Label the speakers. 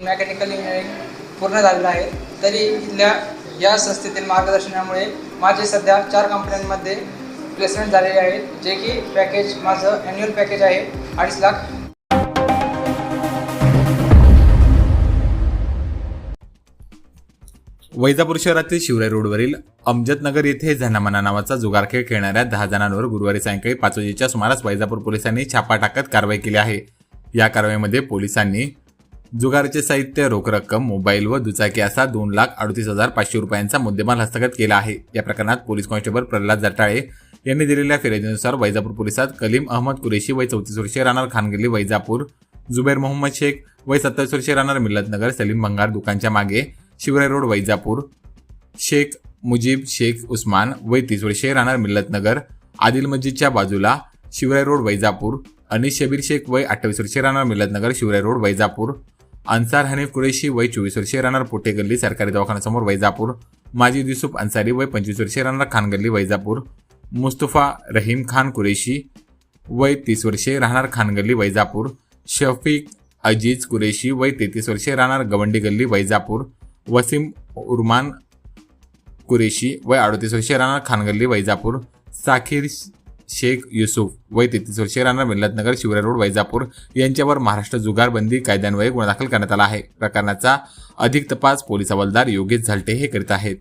Speaker 1: Mechanical engineering पूर्ण झालेलं आहे. तरी इथल्या या संस्थेतील मार्गदर्शनामुळे माझे सध्या चार कंपन्यांमध्ये प्लेसमेंट झालेले आहे जे की पॅकेज माझं ॲन्युअल पॅकेज आहे अडीच लाख.
Speaker 2: वैजापूर शहरातील शिवराय रोडवरील अमजदनगर येथे झनामना नावाचा जुगार खेळ खेळणाऱ्या दहा जणांवर गुरुवारी सायंकाळी पाच वाजेच्या सुमारास वैजापूर पोलिसांनी छापा टाकत कारवाई केली आहे. या कारवाईमध्ये पोलिसांनी जुगारचे साहित्य रोख रक्कम मोबाईल व दुचाकी असा दोन लाख अडतीस हजार पाचशे रुपयांचा मुद्देमाल हस्तगत केला आहे. या प्रकरणात पोलीस कॉन्स्टेबल प्रल्हाद जटाळे यांनी दिलेल्या फिर्यादीनुसार वैजापूर पोलिसात कलीम अहमद कुरेशी वय चौतीस वर्षीय राहणार खानगिली वैजापूर जुबेर मोहम्मद शेख वय सत्तावीस वर्षीय राहणार मिल्लतनगर सलीम भंगार दुकानच्या मागे शिवराय रोड वैजापूर शेख मुजीब शेख उस्मान वय तीस वर्षीय राहणार मिल्लतनगर आदिल मस्जिदच्या बाजूला शिवराय रोड वैजापूर अनिस शबीर शेख वय अठ्ठावीस वर्षीय राहणार मिल्लतनगर शिवराय रोड वैजापूर अन्सार हनीफ कुरेशी वय चोवीस वर्षे राहणार पोटे गल्ली सरकारी दवाखान्यासमोर वैजापूर. माजी युसुफ अन्सारी वय पंचवीस वर्षे राहणार खानगल्ली वैजापूर. मुस्तफा रहीम खान कुरेशी वय तीस वर्षे राहणार खानगल्ली वैजापूर. शफीक अजीज कुरेशी वय तेहतीस वर्षे राहणार गवंडी गल्ली वैजापूर. वसीम उर्मान कुरेशी वय अडतीस वर्षे राहणार खानगल्ली वैजापूर. साखीर शेख युसुफ वय तेहतीस वर्षे राहणार मिल्लतनगर शिवराय रोड वैजापूर यांच्यावर महाराष्ट्र जुगारबंदी कायद्यान्वये गुन्हा दाखल करण्यात आला आहे. प्रकरणाचा अधिक तपास पोलीस हवालदार योगेश झालटे हे करीत आहेत.